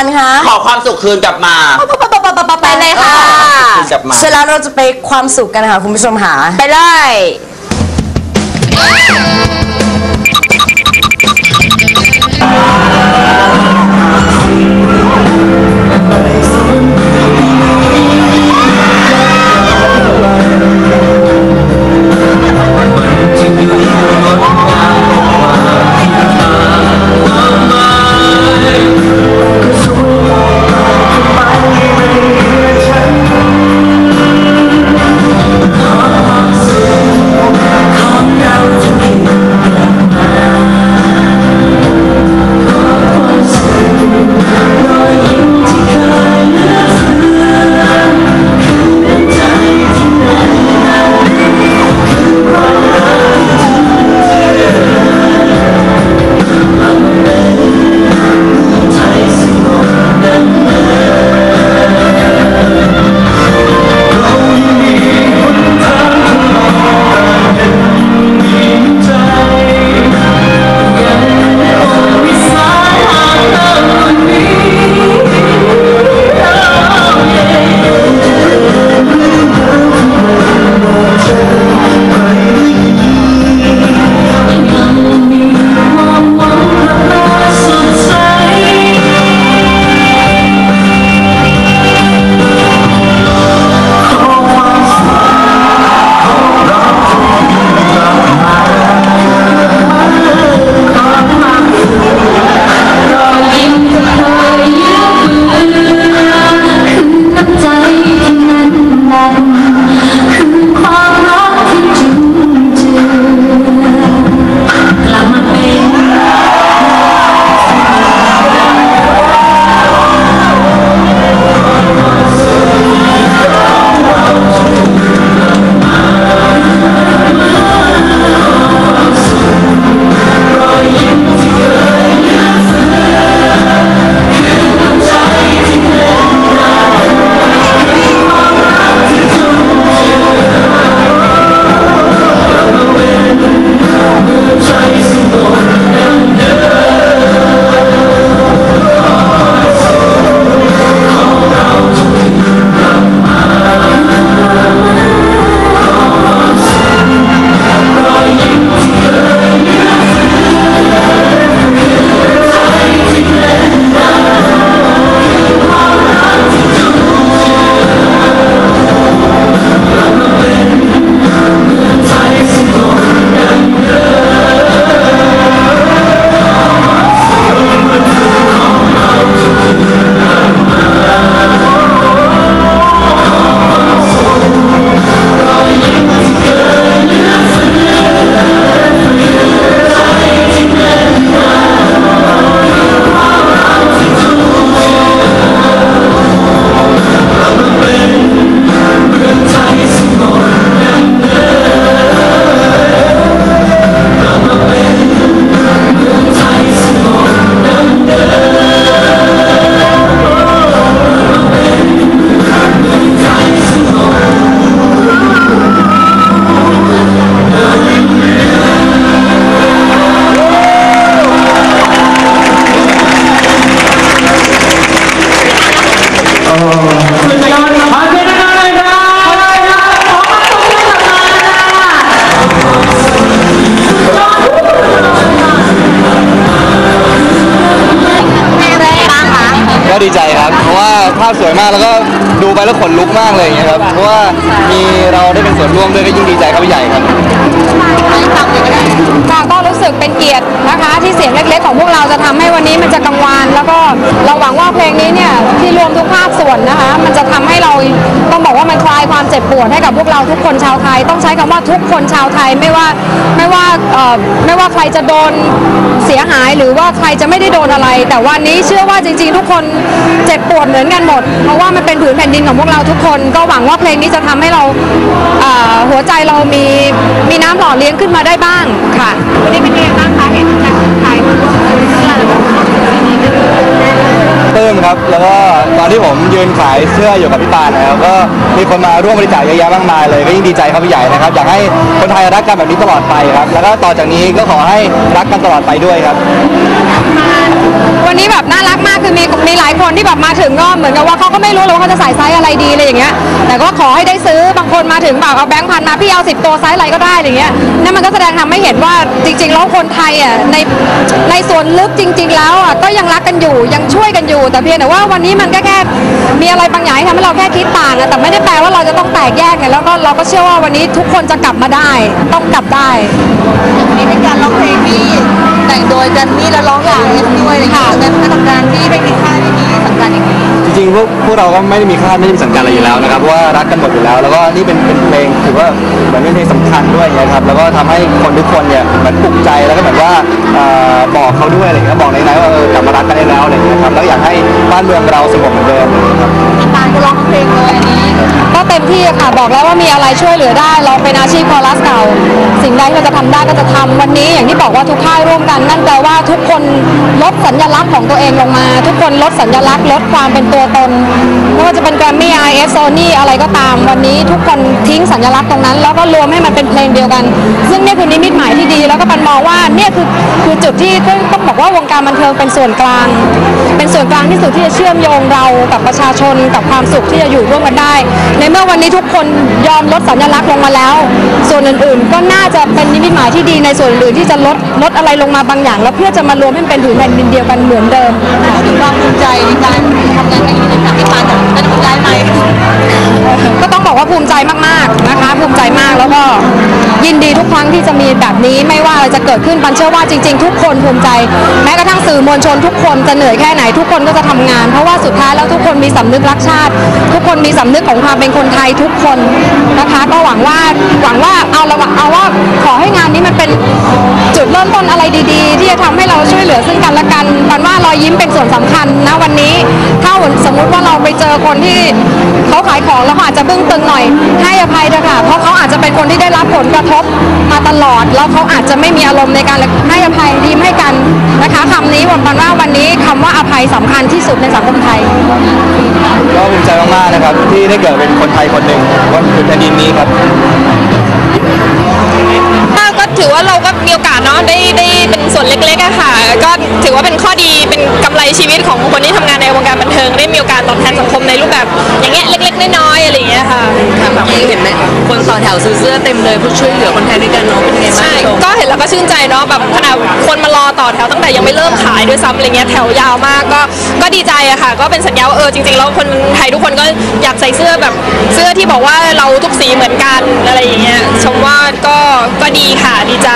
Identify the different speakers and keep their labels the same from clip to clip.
Speaker 1: กันคะ
Speaker 2: ขอความสุขคืนกลับมา
Speaker 1: ไปเลยค่ะ
Speaker 2: คืนกลับมา
Speaker 1: เสร็จแล้วเราจะไปความสุขกันค่ะ คุณผู้ชมหา
Speaker 3: ไปเลย
Speaker 4: ภาพสวยมากแล้วก็ดูไปแล้วขนลุกมากเลยอย่างเงี้ยครับเพราะว่ามีเราได้เป็นส่วนร่วมด้วยก็ยิ่งดีใจเข้าไปใหญ่ครับ
Speaker 3: ค่ะก็รู้สึกเป็นเกียรตินะคะ ที่เสียงเล็กๆ ของพวกเราจะทำให้วันนี้มันจะกังวาน แล้วก็เราหวังว่าเพลงนี้เนี่ยที่รวมทุกภาคส่วนนะคะ มันจะทำให้เราต้องบอกว่ามัน บปวดให้กับพวกเราทุกคนชาวไทย ต้องใช้คำว่าทุกคนชาวไทยไม่ว่าไม่ว่าไม่ว่าใครจะโดนเสียหายหรือว่าใครจะไม่ได้โดนอะไร แต่วันนี้เชื่อว่าจริง ๆ ทุกคนเจ็บปวดเหมือนกันหมด เพราะว่ามันเป็นผืนแผ่นดินของพวกเราทุกคน ก็หวังว่าเพลงนี้จะทำให้เราหัวใจเรามีมีน้ำหล่อเลี้ยงขึ้นมาได้บ้าง ค
Speaker 4: รับ แล้วก็ตอนที่ผมยืนขายเสื้ออยู่กับพี่ปานนะครับก็มีคนมาร่วมบริจาคเยอะแยะมากมายเลยก็ยิ่งดีใจครับพี่ใหญ่นะครับอยากให้คนไทยรักกันแบบนี้ตลอดไปครับ แล้วก็ต่อจากนี้ก็ขอให้รักกันตลอดไปด้วยครับ
Speaker 5: วันนี้แบบน่ารักมากคือมีมีหลายคนที่แบบมาถึงก็เหมือนกับว่าเขาก็ไม่รู้เลยว่าเขาจะใส่ไซส์อะไรดีอะไรอย่างเงี้ย แต่ก็ขอให้ได้ซื้อบางคนมาถึงแบบเอาแบงค์พันมาพี่เอาสิบตัวไซส์อะไรก็ได้อะไรเงี้ยนั่นมันก็แสดงทำให้เห็นว่าจริงๆแล้วคนไทยอะในในส่วนลึกจริง ๆ แล้วอะก็ยังรักกันอยู่ยังช่วยกันอยู่แต่พียงแต่ว่าวันนี้มันก็แค่มีอะไรบางอย่างที่ทำให้เราแค่คิดต่างอะแต่ไม่ได้แปลว่าเราจะต้องแตกแยกไงแล้วก็เราก็เชื่อว่าวันนี้ทุกคนจะกลับมาได้ ต้องกลับได้
Speaker 6: นี่เป็นการร้องเพลงที่แต่งโดยกันนี่และร้องกับเอสด้วยเลยค่ะเป็นการทำงานที่ไม่มีค่ายไม่มีสังกัดอย่างนี้
Speaker 4: จริงๆพวกพวกเราก็ไม่ได้มีค่าไม่ได้มีสังกัดอะไรอยู่แล้วนะครับเพราะว่ารักกันหมดอยู่แล้ว แล้วก็นี่เป็นเป็นเพลงถือว่าเหมือนเป็นเพลงสำคัญด้วยนะครับแล้วก็ทำให้คนทุกคนเนี่ยเหมือนปลุกใจแล้วก็เหมือนว่าเอ่อบอกเขาด้วยอะไรอย่างเงี้ยบอกในไหนๆว่าเออกลับมารักกันได้แล้วอะไรอย่างเงี้ยครับแล้วอยากให้บ้านเมืองเราสงบเหมือนเดิมนะครับ
Speaker 6: พี่ปานก็ร้องเพลงเลย
Speaker 5: มที่ค่ะ บอกแล้วว่ามีอะไรช่วยเหลือได้ เราเป็นอาชีพคอรัสเก่า สิ่งใดที่เราจะทำได้ก็จะทำวันนี้อย่างที่บอกว่าทุกค่ายร่วมกัน นั่นแปลว่าทุกคนลดสัญลักษณ์ของตัวเองลงมา ทุกคนลดสัญลักษณ์ลดความเป็นตัวตนไม่ว่าจะเป็นแกรมมี่ไอเอฟโซนี่อะไรก็ตาม วันนี้ทุกคนทิ้งสัญลักษณ์ตรงนั้น แล้วก็รวมให้มันเป็นเพลงเดียวกัน ซึ่งเนี่ยคือนิมิตหมายที่ดี แล้วก็ปันมองว่าเนี่ยคือคือจุดที่ต้องบอกว่าวงการบันเทิงเป็นส่วนกลาง เป็นส่วนกลางที่สุดที่จะเชื่อมโยงเรากับประชาชนกับความสุขที่จะอยู่ร่วมกันได้ในเมื่อวันนี้ทุกคนยอมลดสัญลักษณ์ลงมาแล้ว ส่วนอื่นๆ ก็น่าจะเป็นนิมิตหมายที่ดีในส่วนอื่นที่จะลดลดอะไรลงมาบางอย่าง แล้วเพื่อจะมารวมให้เป็นผืนแผ่นดินเดียวกันเหมือนเดิม
Speaker 6: ถึงความภูมิใจในการทำงานในนี้นะคะพี่ปานจะภูมิใจไหม
Speaker 5: ก็ต้องบอกว่าภูมิใจมากๆนะคะภูมิใจมากแล้วก็ ยินดีทุกครั้งที่จะมีแบบนี้ไม่ว่าอะไรจะเกิดขึ้นปันเชื่อว่าจริง ๆ ทุกคนภูมิใจ แม้กระทั่งสื่อมวลชนทุกคนจะเหนื่อยแค่ไหนทุกคนก็จะทำงาน เพราะว่าสุดท้ายแล้วทุกคนมีสำนึกรักชาติ ทุกคนมีสำนึกของความเป็นคนไทยทุกคนนะคะ ก็หวังว่าหวังว่าเอาละเอาว่าขอให้งานนี้มันเป็นจุดเริ่มต้นอะไรดีๆ ที่จะทำให้เราช่วยเหลือซึ่งกันและกันปันว่ารอยยิ้มเป็นส่วนสำคัญนะวันนี้ถ้าสมมุติว่าเราไปเจอคนที่เขาขายของแล้วอาจจะบึ้งตึงหน่อยให้อภัยเถอะค่ะ เพราะเขาอาจจะเป็นคนที่ได้รับผลกระทบมาตลอด แล้วเขาอาจจะไม่มีอารมณ์ในการให้อภัยยิ้มให้กันนะคะคำนี้ผมปันว่าวันนี้คำว่าอภัยสำคัญที่สุดในสังคมไทย
Speaker 4: ก็ภูมิใจมากๆนะครับ ที่ได้เกิดเป็นคนไทยคนหนึ่งบนพื้นแผ่นดินนี้ครับ
Speaker 7: ก็ถือว่าเราก็มีโอกาสเนาะได้ได้เป็นส่วนเล็กๆอะค่ะ ก็ถือว่าเป็นข้อดีเป็นกำไรชีวิตของคนที่ทำงานในวงการบันเทิงได้มีโอกาสตอบแทนสังคมในรูปแบบ อย่างเงี้ยเล็ก ๆ น้อยๆอะไรอย่างเงี้ยค่ะ
Speaker 6: แบบเห็นไหม คนต่อแถวซื้อเสื้อเต็มเลยเพื่อช่วยเหลือคนไทยด้วยกันเนาะเป็นไงบ้าง
Speaker 7: ใช่ก็เห็นแล้วก็ชื่นใจเนาะแบบขนาดคนมารอต่อแถวตั้งแต่ยังไม่เริ่มขายด้วยซ้ำอะไรเงี้ยแถวยาวมากก็ก็ดีใจอะค่ะ ก็เป็นสัญญาว่าเออจริงๆแล้วคนไทยทุกคนก็อยากใส่เสื้อแบบเสื้อที่บอกว่าเราทุกสีเหมือนกันอะไรอย่างเงี้ยชมว่าก็ก็ดีค่ะดีใจ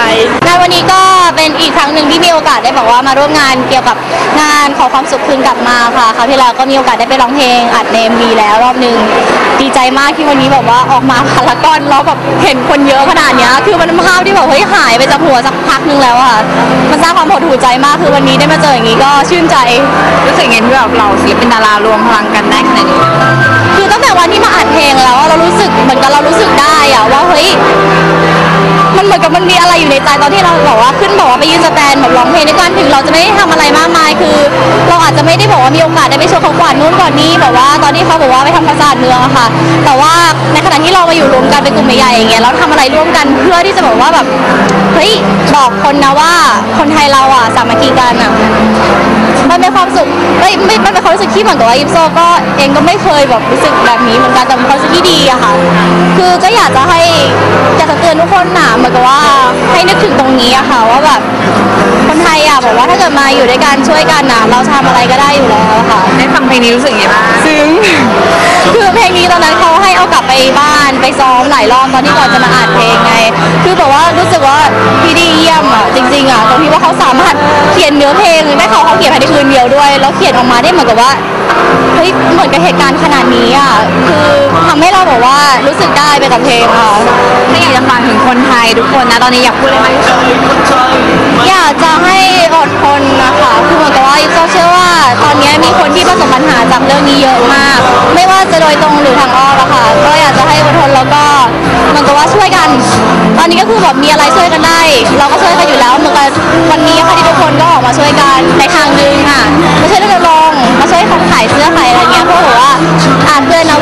Speaker 8: งานวันนี้ก็เป็นอีกครั้งหนึ่งที่มีโอกาสได้บอกว่ามาร่วมงานเกี่ยวกับงานขอความสุขคืนกลับมาค่ะคราวที่แล้วก็มีโอกาสได้ไปร้องเพลงอัดเนมดีแล้วรอบหนึ่งดีใจมากที่วันนี้แบบว่าออกมาพารากอนแล้วแบบเห็นคนเยอะขนาดเนี้ยคือมันเป็นภาพที่แบบเฮ้ยหายไปจากหัวสักพักหนึงแล้วอะค่ะมันสร้างความหดหู่ใจมากคือวันนี้ได้มาเจออย่างนี้ก็ชื่นใจ
Speaker 6: รู้สึกไงที่แบบเราศิลปินดารารวมพลังกันได้ขนาดนี้
Speaker 8: คือตั้งแต่วันที่มาอัดเพลงแล้วอะเรารู้สึกเหมือนกับเรารู้สึก มือนกับมันมีอะไรอยู่ในใจตอนที่เราบอกว่าขึ้นบอกว่าไปยืนสแตนแบบร้องเพลงด้วยกันถึงเราจะไม่ได้ทำอะไรมากมายคือ เราอาจจะไม่ได้บอกว่ามีโอกาสได้ไปโชว์ของขวัญนู้นก่อนนี้แบบว่าตอนที่เขาบอกว่าไปทำภาษาเมืองอะค่ะ แต่ว่าในขณะที่เรามาอยู่รวมกันเป็นกลุ่มใหญ่ๆอย่างเงี้ยเราทำอะไรร่วมกันเพื่อที่จะบอกว่าแบบเฮ้ยบอกคนนะว่าคนไทยเราอะสามัคคีกันอะ มันเป็นความสุขไม่ไม่มันเป็นความรู้สึกที่เหมือนกับว่ายิปโซก็เองก็ไม่เคยแบบรู้สึกแบบนี้เหมือนกันแต่เป็นความรู้สึกที่ดีอะค่ะ คือก็อยากจะให้อยากจะเตือนทุกคนหนะเหมือนกับว่าให้นึกถึงตรงนี้อะค่ะว่าแบบ คนไทยอะบอกว่าถ้าเกิดมาอยู่ด้วยกันช่วยกันนะเราทำอะไรก็ได้อยู่แล้วอะค่ะ
Speaker 6: ได้ฟังเพลงนี้รู้สึกไงบ้าง
Speaker 8: ซึ้งคือเพลงนี้ตอนนั้นเขาให้เอากลับไปบ้านไปซ้อมหลายรอบตอนที่ก่อนจะมาอ่านเพลงไง คือแบบว่ารู้สึกว่าพี่ดีเยี่ยมอะจริงๆอะตรงที่ว่าเขาสามารถเขียนเนื้อเพลงได้เขาเขาเขียนภายในคืนเดียวด้วย แล้วเขียนออกมาได้เหมือนกับว่าเฮ้ยเหมือนกับเหตุการณ์ขนาดนี้อะคือทำให้เราแบบว่ารู้สึกได้ไปกับเพลงค่ะ
Speaker 6: ถ้าอยากจะฝากถึงคนไทยทุกคนนะตอนนี้อยากพูดอะไรไหม
Speaker 8: อยากจะให้อดทนนะคะคือเหมือนกับว่ายิปโซเชื่อว่า ตอนนี้มีคนที่ประสบปัญหาจากเรื่องนี้เยอะมาก ไม่ว่าจะโดยตรงหรือทางอ้อมอะค่ะ ก็อยากจะให้อดทนแล้วก็เหมือนกับว่าช่วยกัน ตอนนี้ก็คือแบบมีอะไรช่วยกันได้ เราก็ช่วยกันอยู่แล้วเหมือนกับวันนี้ค่ะที่ทุกคนก็ออกมาช่วยกันในทางหนึงค่ะ ว่า